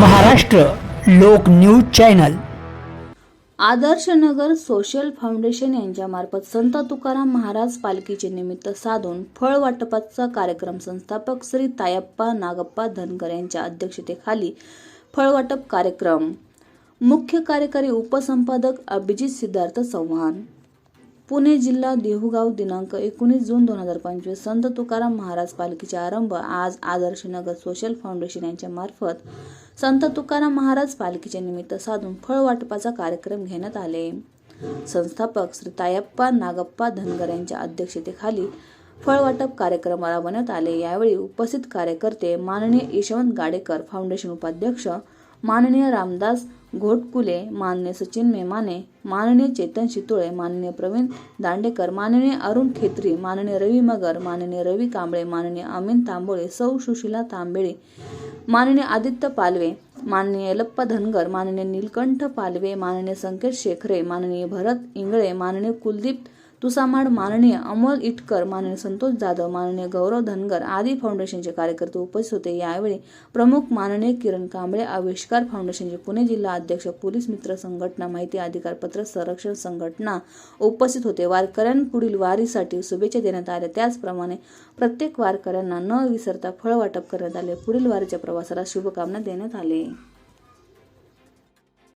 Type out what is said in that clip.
Maharashtra Lok news channel. Adarshnagar social foundation यांच्यामार्फत संत तुकाराम महाराज पालखीचे निमित्त साधून फळ वाटपाचा कार्यक्रम संस्थापक श्री तायप्पा नागप्पा धनकर यांच्या अध्यक्षतेखाली फळवाटप कार्यक्रम. मुख्य कार्यकारी उपसंपादक अभिजित सिद्धार्थ चव्हाण. पुणे जिल्हा देहुगाव दिनांक एकोणीस जून दोन हजार पंचवीस संत तुकाराम महाराज पालखीचे आरंभ आज आदर्श नगर सोशल फाउंडेशन यांच्या मार्फत संत तुकाराम महाराज पालखीचे निमित्त साधून फळ वाटपाचा कार्यक्रम घेण्यात आले. संस्थापक श्री तायप्पा नागप्पा धनगर यांच्या अध्यक्षतेखाली फळवाटप कार्यक्रम राबवण्यात आले. यावेळी उपस्थित कार्यकर्ते माननीय यशवंत गाडेकर फाउंडेशन उपाध्यक्ष माननीय रामदास घोटकुले माननीय सचिन मेमाने माननीय चेतन शितोळे माननीय प्रवीण दांडेकर माननीय अरुण खेत्री माननीय रवी मगर माननीय रवी कांबळे माननीय अमीन तांबोळे सौ सुशीला तांबेळे माननीय आदित्य पालवे माननीय लप्पा धनगर माननीय नीलकंठ पालवे माननीय संकेत शेखरे माननीय भरत इंगळे माननीय कुलदीप तुसामाड माननीय अमोल इटकर माननीय संतोष जाधव माननीय गौरव धनगर आदी फाउंडेशनचे कार्यकर्ते उपस्थित होते. यावेळी प्रमुख माननीय किरण कांबळे आविष्कार फाउंडेशनचे पुणे जिल्हा अध्यक्ष पोलीस मित्र संघटना माहिती अधिकार पत्र संरक्षण संघटना उपस्थित होते. वारकऱ्यांपुढील वारीसाठी शुभेच्छा देण्यात आल्या. त्याचप्रमाणे प्रत्येक वारकऱ्यांना न विसरता फळ वाटप करण्यात आले. पुढील वारीच्या प्रवासाला शुभकामना देण्यात आले.